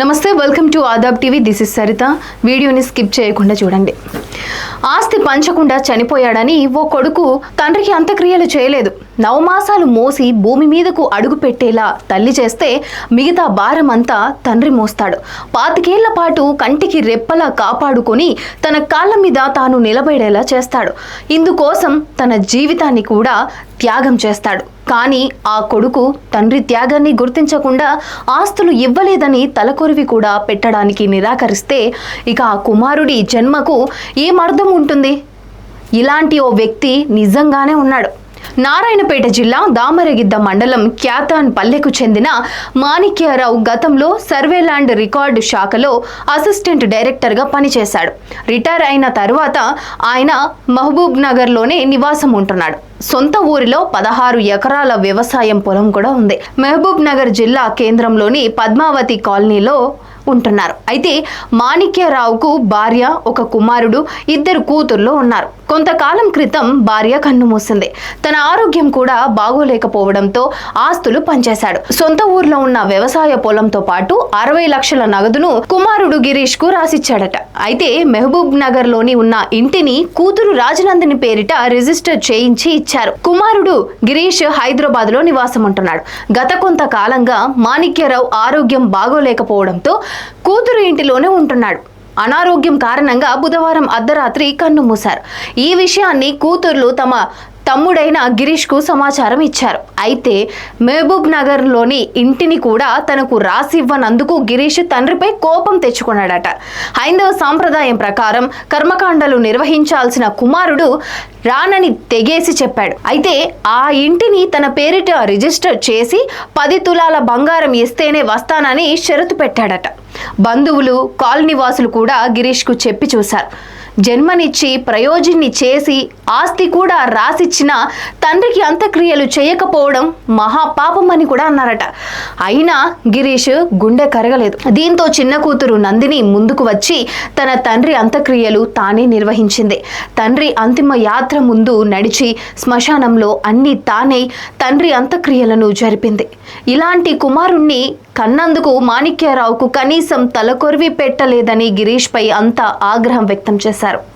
నమస్తే welcome to Aadab TV. This is Saritha. వీడియోని skip చేయకుండా చూడండి. ఆస్తి పంచకుండా చనిపోయాడని ఓ కొడుకు తండ్రికి అంత్యక్రియలు చేయలేదు. నవమాసాలు మోసి భూమి మీదకు అడుగు పెట్టేలా తల్లి చేస్తే మిగతా భారం అంతా తండ్రి మోస్తాడు. పాతికేళ్ళ పాటు కంటికి రెప్పలా కాపాడుకొని తన కాళ్ళ మీద తాను నిలబడేలా చేస్తాడు. ఇందుకోసం తన జీవితాన్ని కూడా త్యాగం చేస్తాడు. కానీ ఆ కొడుకు తండ్రి త్యాగాన్ని గుర్తించకుండా ఆస్తులు ఇవ్వలేదని తలకొరివి కూడా పెట్టడానికి నిరాకరిస్తే ఇక ఆ కుమారుడి జన్మకు ఏం అర్థం ఉంటుంది? ఇలాంటి ఓ వ్యక్తి నిజంగానే ఉన్నాడు. నారాయణపేట జిల్లా దామరగిద్ద మండలం క్యాతాన్ పల్లెకు చెందిన మాణిక్యారావు గతంలో సర్వేలాండ్ రికార్డు శాఖలో అసిస్టెంట్ డైరెక్టర్గా పనిచేశాడు. రిటైర్ అయిన తర్వాత ఆయన మహబూబ్ నగర్లోనే నివాసం ఉంటున్నాడు. సొంత ఊరిలో పదహారు ఎకరాల వ్యవసాయం పొలం కూడా ఉంది. మహబూబ్ నగర్ జిల్లా కేంద్రంలోని పద్మావతి కాలనీలో ఉంటున్నారు అయితే మాణిక్యరావుకు భార్య ఒక కుమారుడు ఇద్దరు కూతుర్లు ఉన్నారు. కొంతకాలం క్రితం భార్య కన్నుమూసింది తన ఆరోగ్యం కూడా బాగోలేకపోవడంతో ఆస్తులు పనిచేశాడు సొంత ఊర్లో ఉన్న వ్యవసాయ పొలంతో పాటు అరవై లక్షల నగదును కుమారుడు గిరీష్కు రాసిచ్చాడట. అయితే మెహబూబ్ నగర్లోని ఉన్న ఇంటిని కూతురు రాజనందిని పేరిట రిజిస్టర్ చేయించి ఇచ్చారు. కుమారుడు గిరీష్ హైదరాబాద్లో నివాసం ఉంటున్నాడు గత కొంతకాలంగా మాణిక్యరావు ఆరోగ్యం బాగోలేకపోవడంతో కూతురు ఇంటిలోనే ఉంటున్నాడు. అనారోగ్యం కారణంగా బుధవారం అర్ధరాత్రి కన్ను మూశారు. ఈ విషయాన్ని కూతుర్లు తమ తమ్ముడైన గిరీష్కు సమాచారం ఇచ్చారు. అయితే మహబూబ్ నగర్లోని ఇంటిని కూడా తనకు రాసివ్వనందుకు గిరీష్ తండ్రిపై కోపం తెచ్చుకున్నాడట. హైందవ సాంప్రదాయం ప్రకారం కర్మకాండలు నిర్వహించాల్సిన కుమారుడు రానని తెగేసి చెప్పాడు. అయితే ఆ ఇంటిని తన పేరిట రిజిస్టర్ చేసి పది తులాల బంగారం ఇస్తేనే వస్తానని షరతు పెట్టాడట. బంధువులు కాలనీవాసులు కూడా గిరీష్కు చెప్పి చూశారు. జన్మనిచ్చి ప్రయోజన్ని చేసి ఆస్తి కూడా రాసిచ్చిన తండ్రికి అంత్యక్రియలు చేయకపోవడం మహాపాపమని కూడా అన్నారట. అయినా గిరీష్ గుండె కరగలేదు. దీంతో చిన్న కూతురు నందిని ముందుకు వచ్చి తన తండ్రి అంత్యక్రియలు తానే నిర్వహించింది. తండ్రి అంతిమ యాత్ర ముందు నడిచి శ్మశానంలో అన్ని తానే తండ్రి అంత్యక్రియలను జరిపింది. ఇలాంటి కుమారుణ్ణి కన్నందుకు మాణిక్యరావుకు కనీసం తలకొరివి పెట్టలేదని గిరీష్పై అంతా ఆగ్రహం వ్యక్తం చేశారు. pasar